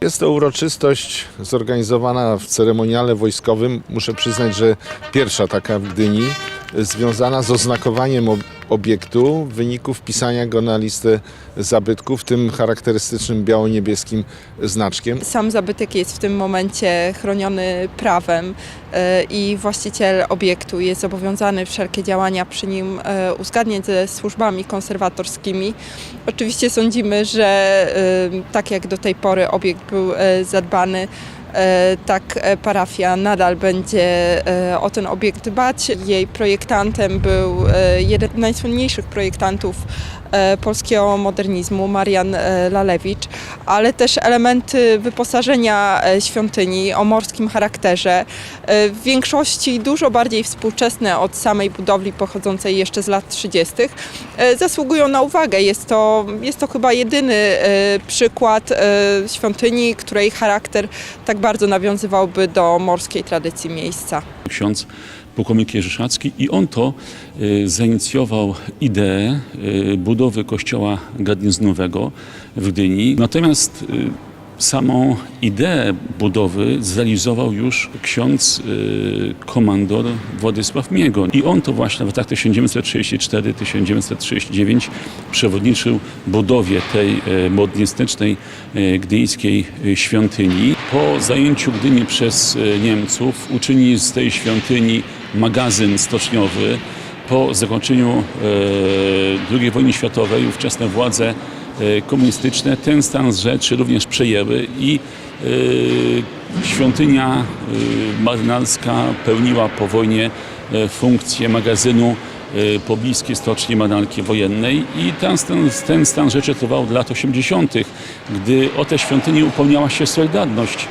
Jest to uroczystość zorganizowana w ceremoniale wojskowym. Muszę przyznać, że pierwsza taka w Gdyni, związana z oznakowaniem ob- obiektu w wyniku wpisania go na listę zabytków, tym charakterystycznym biało-niebieskim znaczkiem. Sam zabytek jest w tym momencie chroniony prawem e, i właściciel obiektu jest zobowiązany wszelkie działania przy nim e, uzgadniać ze służbami konserwatorskimi. Oczywiście sądzimy, że e, tak jak do tej pory obiekt był zadbany, tak e, parafia nadal będzie e, o ten obiekt dbać. Jej projektantem był e, jeden z najsłynniejszych projektantów e, polskiego modernizmu, Marian e, Lalewicz, ale też elementy wyposażenia e, świątyni o morskim charakterze, e, w większości dużo bardziej współczesne od samej budowli pochodzącej jeszcze z lat 30., e, zasługują na uwagę. Jest to, jest to chyba jedyny e, przykład e, świątyni, której charakter tak bardzo nawiązywałby do morskiej tradycji miejsca. ksiądz pułkownik Jerzy Szacki i on to y, zainicjował ideę y, budowy kościoła gadniznowego w Gdyni. Natomiast y, samą ideę budowy zrealizował już ksiądz y, komandor Władysław Miegoń. I on to właśnie w latach 1934-1939 przewodniczył budowie tej e, modernistycznej e, gdyńskiej e, świątyni. Po zajęciu Gdyni przez e, Niemców uczynili z tej świątyni magazyn stoczniowy. Po zakończeniu e, II wojny światowej ówczesne władze e, komunistyczne ten stan rzeczy również przejęły i świątynia marynarska pełniła po wojnie funkcję magazynu pobliskiej stoczni marynarki wojennej i ten stan, ten stan rzeczy trwał do lat 80., gdy o te świątynie upomniała się Solidarność.